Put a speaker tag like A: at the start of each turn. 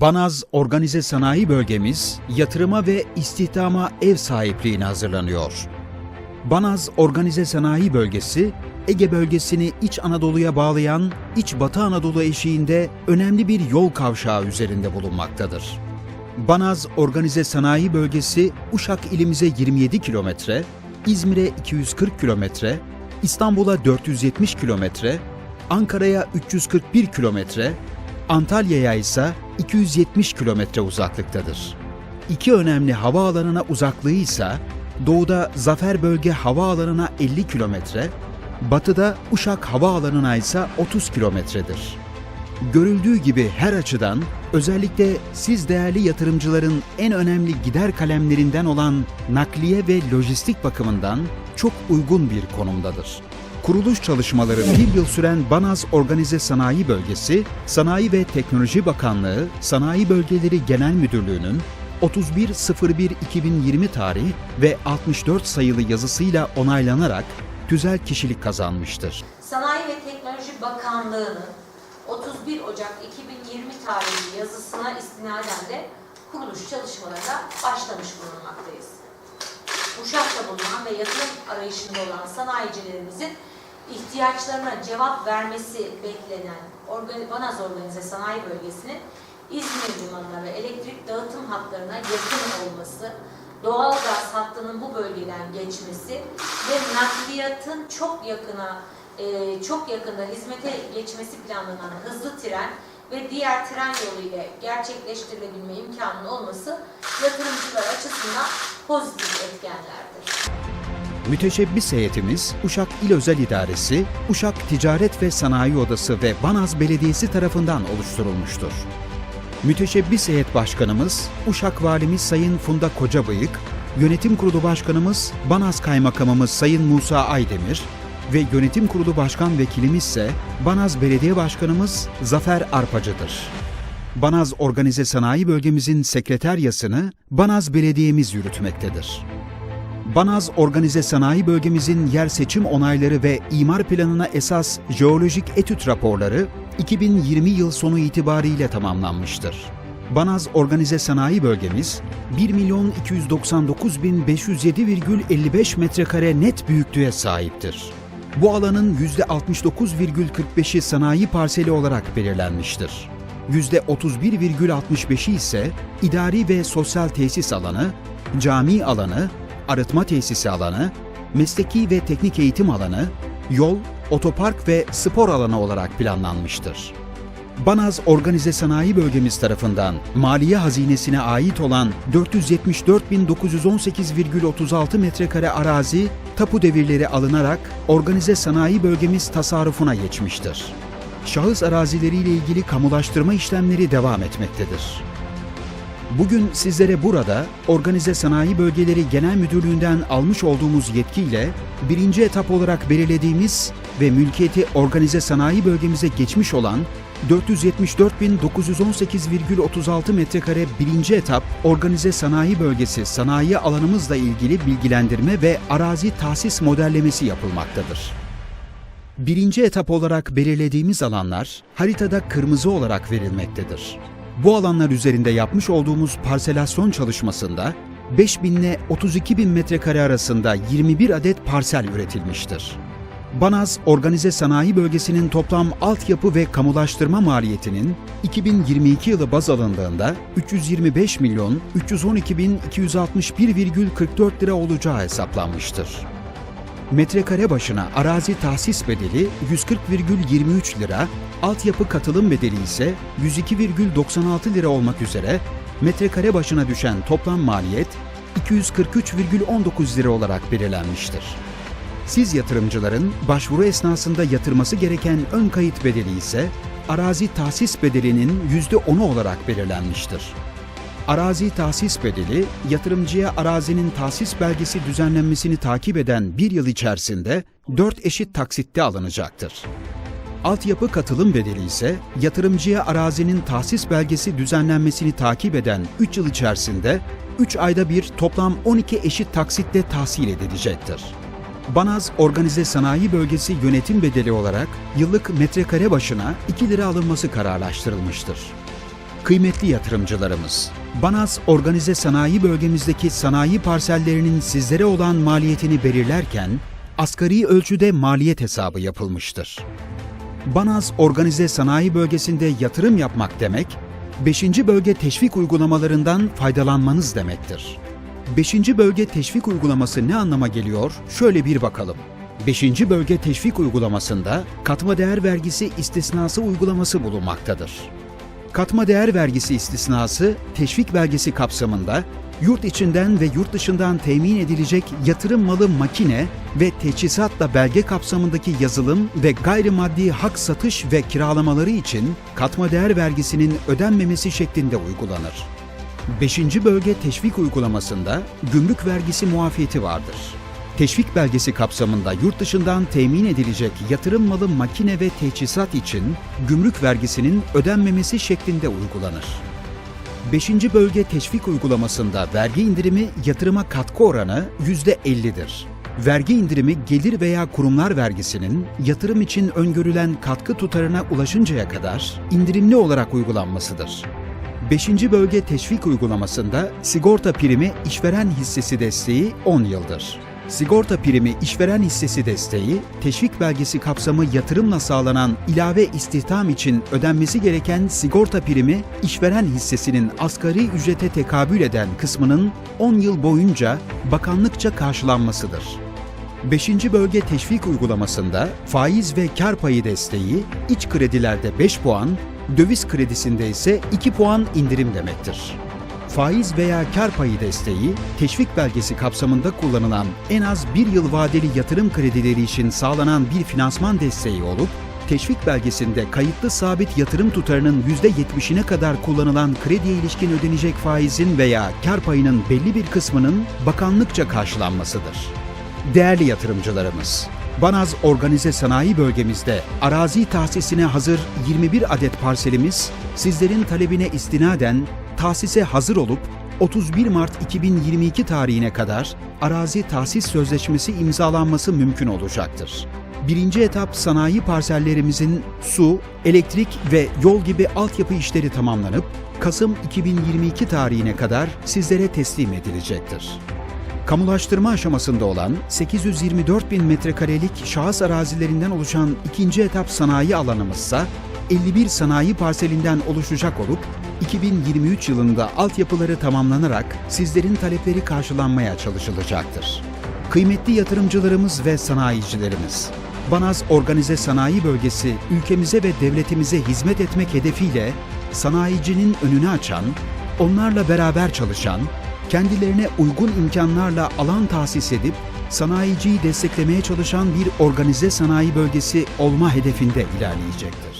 A: Banaz Organize Sanayi Bölgemiz yatırıma ve istihdama ev sahipliğine hazırlanıyor. Banaz Organize Sanayi Bölgesi, Ege bölgesini İç Anadolu'ya bağlayan İç Batı Anadolu eşiğinde önemli bir yol kavşağı üzerinde bulunmaktadır. Banaz Organize Sanayi Bölgesi, Uşak ilimize 27 kilometre, İzmir'e 240 kilometre, İstanbul'a 470 kilometre, Ankara'ya 341 kilometre, Antalya'ya ise 270 kilometre uzaklıktadır. İki önemli havaalanına uzaklığı ise doğuda Zafer Bölge Havaalanı'na 50 kilometre, batıda Uşak Havaalanı'na ise 30 kilometredir. Görüldüğü gibi her açıdan özellikle siz değerli yatırımcıların en önemli gider kalemlerinden olan nakliye ve lojistik bakımından çok uygun bir konumdadır. Kuruluş çalışmaları bir yıl süren Banaz Organize Sanayi Bölgesi, Sanayi ve Teknoloji Bakanlığı Sanayi Bölgeleri Genel Müdürlüğü'nün 31.01.2020 tarih ve 64 sayılı yazısıyla onaylanarak tüzel kişilik kazanmıştır.
B: Sanayi ve Teknoloji Bakanlığı'nın 31 Ocak 2020 tarihli yazısına istinaden de kuruluş çalışmalarına başlamış bulunmaktayız. Uşak'ta bulunan ve yatırım arayışında olan sanayicilerimizin ihtiyaçlarına cevap vermesi beklenen Organi- Organize Sanayi Bölgesi'nin İzmir limanına ve elektrik dağıtım hatlarına yakın olması, doğal gaz hattının bu bölgeden geçmesi ve nakliyatın çok yakına e, çok yakında hizmete geçmesi planlanan hızlı tren ve diğer tren yolu ile gerçekleştirilebilme imkanının olması yatırımcılar açısından pozitif etkenlerdir.
A: Müteşebbis heyetimiz Uşak İl Özel İdaresi, Uşak Ticaret ve Sanayi Odası ve Banaz Belediyesi tarafından oluşturulmuştur. Müteşebbis heyet başkanımız Uşak Valimiz Sayın Funda Kocabıyık, Yönetim Kurulu Başkanımız Banaz Kaymakamımız Sayın Musa Aydemir ve Yönetim Kurulu Başkan Vekilimiz ise Banaz Belediye Başkanımız Zafer Arpacı'dır. Banaz Organize Sanayi Bölgemizin sekreteryasını Banaz Belediye'miz yürütmektedir. Banaz Organize Sanayi Bölgemizin yer seçim onayları ve imar planına esas jeolojik etüt raporları 2020 yıl sonu itibariyle tamamlanmıştır. Banaz Organize Sanayi Bölgemiz 1 milyon 299 bin 507,55 metrekare net büyüklüğe sahiptir. Bu alanın %69,45'i sanayi parseli olarak belirlenmiştir. %31,65'i ise idari ve sosyal tesis alanı, cami alanı, arıtma tesisi alanı, mesleki ve teknik eğitim alanı, yol, otopark ve spor alanı olarak planlanmıştır. Banaz Organize Sanayi Bölgemiz tarafından maliye hazinesine ait olan 474.918,36 metrekare arazi tapu devirleri alınarak Organize Sanayi Bölgemiz tasarrufuna geçmiştir. Şahıs arazileriyle ilgili kamulaştırma işlemleri devam etmektedir. Bugün sizlere burada Organize Sanayi Bölgeleri Genel Müdürlüğü'nden almış olduğumuz yetkiyle birinci etap olarak belirlediğimiz ve mülkiyeti Organize Sanayi Bölgemize geçmiş olan 474.918,36 metrekare birinci etap Organize Sanayi Bölgesi sanayi alanımızla ilgili bilgilendirme ve arazi tahsis modellemesi yapılmaktadır. Birinci etap olarak belirlediğimiz alanlar haritada kırmızı olarak verilmektedir. Bu alanlar üzerinde yapmış olduğumuz parselasyon çalışmasında 5000 ile 32 bin metrekare arasında 21 adet parsel üretilmiştir. Banaz Organize Sanayi Bölgesi'nin toplam altyapı ve kamulaştırma maliyetinin 2022 yılı baz alındığında 325 milyon 312 bin 261,44 lira olacağı hesaplanmıştır. Metrekare başına arazi tahsis bedeli 140,23 lira, altyapı katılım bedeli ise 102,96 lira olmak üzere metrekare başına düşen toplam maliyet 243,19 lira olarak belirlenmiştir. Siz yatırımcıların başvuru esnasında yatırması gereken ön kayıt bedeli ise arazi tahsis bedelinin %10'u olarak belirlenmiştir. Arazi tahsis bedeli, yatırımcıya arazinin tahsis belgesi düzenlenmesini takip eden bir yıl içerisinde 4 eşit taksitte alınacaktır. Altyapı katılım bedeli ise yatırımcıya arazinin tahsis belgesi düzenlenmesini takip eden 3 yıl içerisinde 3 ayda bir toplam 12 eşit taksitle tahsil edilecektir. Banaz Organize Sanayi Bölgesi yönetim bedeli olarak yıllık metrekare başına 2 lira alınması kararlaştırılmıştır. Kıymetli yatırımcılarımız, Banaz Organize Sanayi Bölgemizdeki sanayi parsellerinin sizlere olan maliyetini belirlerken, asgari ölçüde maliyet hesabı yapılmıştır. Banaz Organize Sanayi Bölgesi'nde yatırım yapmak demek, 5. bölge teşvik uygulamalarından faydalanmanız demektir. 5. bölge teşvik uygulaması ne anlama geliyor? Şöyle bir bakalım. 5. bölge teşvik uygulamasında katma değer vergisi istisnası uygulaması bulunmaktadır. Katma değer vergisi istisnası teşvik belgesi kapsamında yurt içinden ve yurt dışından temin edilecek yatırım malı makine ve teçhizatla belge kapsamındaki yazılım ve gayrimaddi hak satış ve kiralamaları için katma değer vergisinin ödenmemesi şeklinde uygulanır. 5. bölge teşvik uygulamasında gümrük vergisi muafiyeti vardır. Teşvik belgesi kapsamında yurt dışından temin edilecek yatırım malı makine ve teçhizat için gümrük vergisinin ödenmemesi şeklinde uygulanır. 5. bölge teşvik uygulamasında vergi indirimi yatırıma katkı oranı %50'dir. Vergi indirimi gelir veya kurumlar vergisinin yatırım için öngörülen katkı tutarına ulaşıncaya kadar indirimli olarak uygulanmasıdır. 5. bölge teşvik uygulamasında sigorta primi işveren hissesi desteği 10 yıldır. Sigorta primi işveren hissesi desteği, teşvik belgesi kapsamı yatırımla sağlanan ilave istihdam için ödenmesi gereken sigorta primi işveren hissesinin asgari ücrete tekabül eden kısmının 10 yıl boyunca bakanlıkça karşılanmasıdır. 5. bölge teşvik uygulamasında faiz ve kar payı desteği iç kredilerde 5 puan, döviz kredisinde ise 2 puan indirim demektir. Faiz veya kar payı desteği, teşvik belgesi kapsamında kullanılan en az bir yıl vadeli yatırım kredileri için sağlanan bir finansman desteği olup, teşvik belgesinde kayıtlı sabit yatırım tutarının %70'ine kadar kullanılan krediye ilişkin ödenecek faizin veya kar payının belli bir kısmının bakanlıkça karşılanmasıdır. Değerli yatırımcılarımız, Banaz Organize Sanayi Bölgemizde arazi tahsisine hazır 21 adet parselimiz sizlerin talebine istinaden tahsise hazır olup 31 Mart 2022 tarihine kadar arazi tahsis sözleşmesi imzalanması mümkün olacaktır. Birinci etap sanayi parsellerimizin su, elektrik ve yol gibi altyapı işleri tamamlanıp Kasım 2022 tarihine kadar sizlere teslim edilecektir. Kamulaştırma aşamasında olan 824 bin metrekarelik şahıs arazilerinden oluşan ikinci etap sanayi alanımızsa 51 sanayi parselinden oluşacak olup 2023 yılında altyapıları tamamlanarak sizlerin talepleri karşılanmaya çalışılacaktır. Kıymetli yatırımcılarımız ve sanayicilerimiz, Banaz Organize Sanayi Bölgesi ülkemize ve devletimize hizmet etmek hedefiyle sanayicinin önünü açan, onlarla beraber çalışan, kendilerine uygun imkanlarla alan tahsis edip sanayiciyi desteklemeye çalışan bir organize sanayi bölgesi olma hedefinde ilerleyecektir.